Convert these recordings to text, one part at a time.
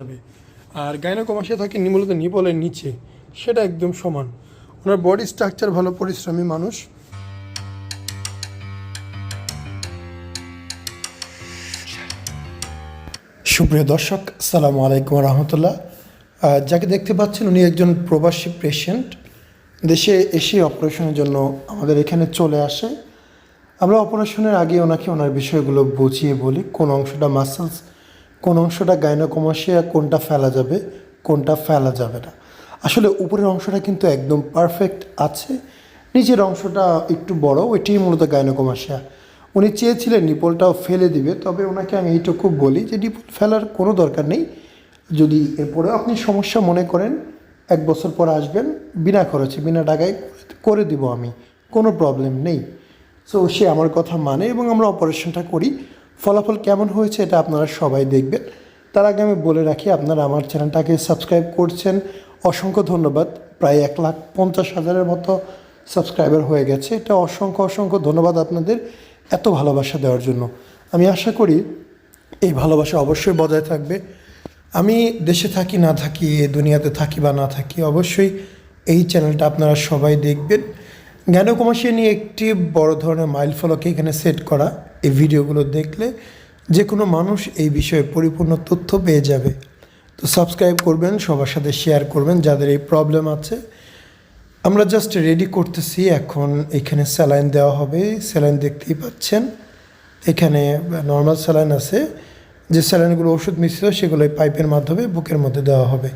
যাবে। আর গাইনোকমাসিয়া থাকে মূলত নিপলের নিচে, সেটা একদম সমান। ওনার বডি স্ট্রাকচার ভালো, পরিশ্রমী মানুষ। সুপ্রিয় দর্শক সালামু আলাইকুম রহমতুল্লাহ। যাকে দেখতে পাচ্ছেন, উনি একজন প্রবাসী পেশেন্ট দেশে এসে অপারেশনের জন্য আমাদের এখানে চলে আসে। আমরা অপারেশনের আগে ওনাকে ওনার বিষয়গুলো বুঝিয়ে বলি, কোন অংশটা মাসেলস কোন অংশটা গাইনোকমাসিয়া কোনটা ফেলা যাবে, কোনটা ফেলা যাবে না। আসলে উপরের অংশটা কিন্তু একদম পারফেক্ট আছে, নিচের অংশটা একটু বড়, ওইটাই মূলত গাইনোকমাসিয়া উনি চেয়েছিলেন নিপলটাও ফেলে দিবে, তবে ওনাকে আমি এইটুকু বলি যে নিপল ফেলার কোনো দরকার নেই। যদি এরপরেও আপনি সমস্যা মনে করেন, এক বছর পর আসবেন, বিনা খরচে, বিনা টাকায় করে দিব আমি, কোনো প্রবলেম নেই। সো সে আমার কথা মানে এবং আমরা অপারেশনটা করি। ফলাফল কেমন হয়েছে এটা আপনারা সবাই দেখবেন। তার আগে আমি বলে রাখি, আপনারা আমার চ্যানেলটাকে সাবস্ক্রাইব করছেন। অসংখ্য ধন্যবাদ। প্রায় এক লাখ পঞ্চাশ হাজারের মতো সাবস্ক্রাইবার হয়ে গেছে। এটা অসংখ্য অসংখ্য ধন্যবাদ আপনাদের এত ভালোবাসা দেওয়ার জন্য। আমি আশা করি এই ভালোবাসা অবশ্যই বজায় থাকবে। আমি দেশে থাকি, না থাকি, এ দুনিয়াতে থাকি বা না থাকি, অবশ্যই এই চ্যানেলটা আপনারা সবাই দেখবেন। জ্ঞানকুমাসী নিয়ে একটি বড় ধরনের মাইল ফলকে এখানে সেট করা। এই ভিডিওগুলো দেখলে যে কোনো মানুষ এই বিষয়ে পরিপূর্ণ তথ্য পেয়ে যাবে। তো সাবস্ক্রাইব করবেন, সবার সাথে শেয়ার করবেন, যাদের এই প্রবলেম আছে। আমরা জাস্ট রেডি করতেছি, এখন এখানে স্যালাইন দেওয়া হবে। স্যালাইন দেখতেই পাচ্ছেন। এখানে নর্মাল স্যালাইন আছে। যে স্যালাইনগুলো ওষুধ মিশ্রিত, সেগুলো পাইপের মাধ্যমে বুকের মধ্যে দেওয়া হবে।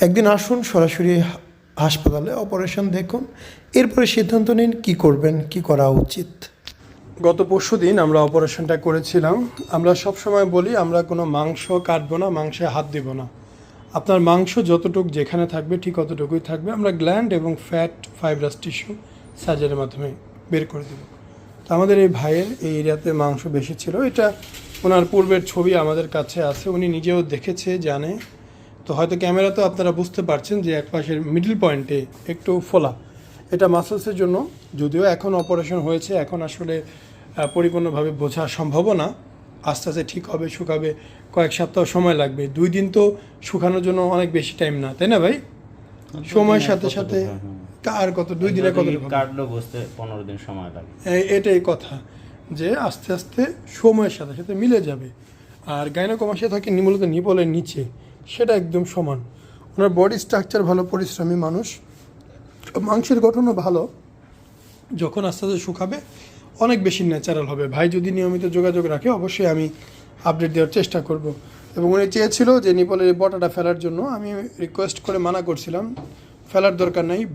একদিন আসুন, সরাসরি হাসপাতালে অপারেশন দেখুন। এরপরে সিদ্ধান্ত নিন কি করবেন, কি করা উচিত। গত পরশু দিন আমরা অপারেশনটা করেছিলাম। আমরা সব সময় বলি, আমরা কোনো মাংস কাটবো না, মাংসে হাত দিব না। আপনার মাংস যতটুকু যেখানে থাকবে, ঠিক অতটুকুই থাকবে। আমরা গ্ল্যান্ড এবং ফ্যাট ফাইব্রাস টিস্যু সার্জারির মাধ্যমে বের করে দেব। তো আমাদের এই ভাইয়ের এই এরিয়াতে মাংস বেশি ছিল। এটা ওনার পূর্বের ছবি আমাদের কাছে আছে। উনি নিজেও দেখেছে, জানে। তো হয়তো ক্যামেরা তো আপনারা বুঝতে পারছেন যে এক পাশের মিডল পয়েন্টে একটু ফোলা। এটা মাসেলসের জন্য, যদিও এখন অপারেশন হয়েছে, এখন আসলে পরিপূর্ণভাবে বোঝা সম্ভব না। আস্তে আস্তে ঠিক হবে শুকাবে কয়েক সপ্তাহ সময় লাগবে। দুই দিন তো শুকানোর জন্য অনেক বেশি টাইম না তাই না ভাই? সময়ের সাথে সাথে আর কত দুই দিনে কত কাটলো বুঝতে পনেরো দিন সময় লাগে। এটাই কথা যে আস্তে আস্তে সময়ের সাথে সাথে মিলে যাবে। আর গাইনোকমাসিয়া থাকে মূলত নিপলের নিচে সেটা একদম সমান। ওনার বডি স্ট্রাকচার ভালো পরিশ্রমী মানুষ। মাংসের গঠনও ভালো। যখন আস্তে আস্তে শুকাবে অনেক বেশি ন্যাচারাল হবে। ভাই যদি নিয়মিত যোগাযোগ রাখে, অবশ্যই আমি আপডেট দেওয়ার চেষ্টা করব। এবং উনি চেয়েছিল যে নিপলের এই বটাটা ফেলার জন্য। আমি রিকোয়েস্ট করে মানা করছিলাম। ফেলার দরকার নেই।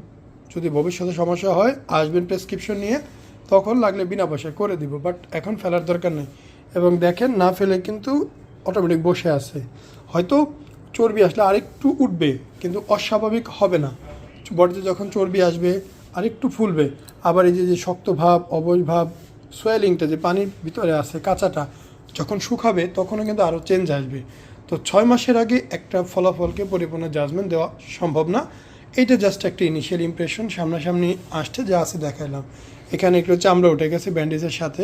যদি ভবিষ্যতে সমস্যা হয়, আসবেন প্রেসক্রিপশন নিয়ে। তখন লাগলে বিনা পয়সায় করে দিব বাট এখন ফেলার দরকার নেই। এবং দেখেন, না ফেলে কিন্তু অটোমেটিক বসে আছে। হয়তো চর্বি আসলে আরেকটু উঠবে, কিন্তু অস্বাভাবিক হবে না। বডিতে যখন চর্বি আসবে আরেকটু ফুলবে। আবার এই যে যে শক্ত ভাব অবশ ভাব, সোয়েলিংটা যে পানির ভিতরে আছে, কাঁচাটা, যখন শুকাবে তখনও কিন্তু আরও চেঞ্জ আসবে। তো ছয় মাসের আগে একটা ফলাফলকে পরিপূর্ণ জাজমেন্ট দেওয়া সম্ভব না। এইটা জাস্ট একটা ইনিশিয়াল ইমপ্রেশন সামনাসামনি আসছে, যা আছে দেখাইলাম। এখানে একটু চামড়া উঠে গেছে ব্যান্ডেজের সাথে,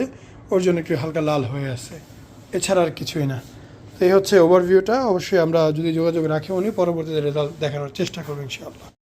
ওর জন্য একটু হালকা লাল হয়ে আছে। এছাড়া আর কিছুই না। তো এই হচ্ছে ওভারভিউটা অবশ্যই আমরা যদি যোগাযোগ রাখি উনি, পরবর্তীতে রেজাল্ট দেখানোর চেষ্টা করব ইনশাআল্লাহ।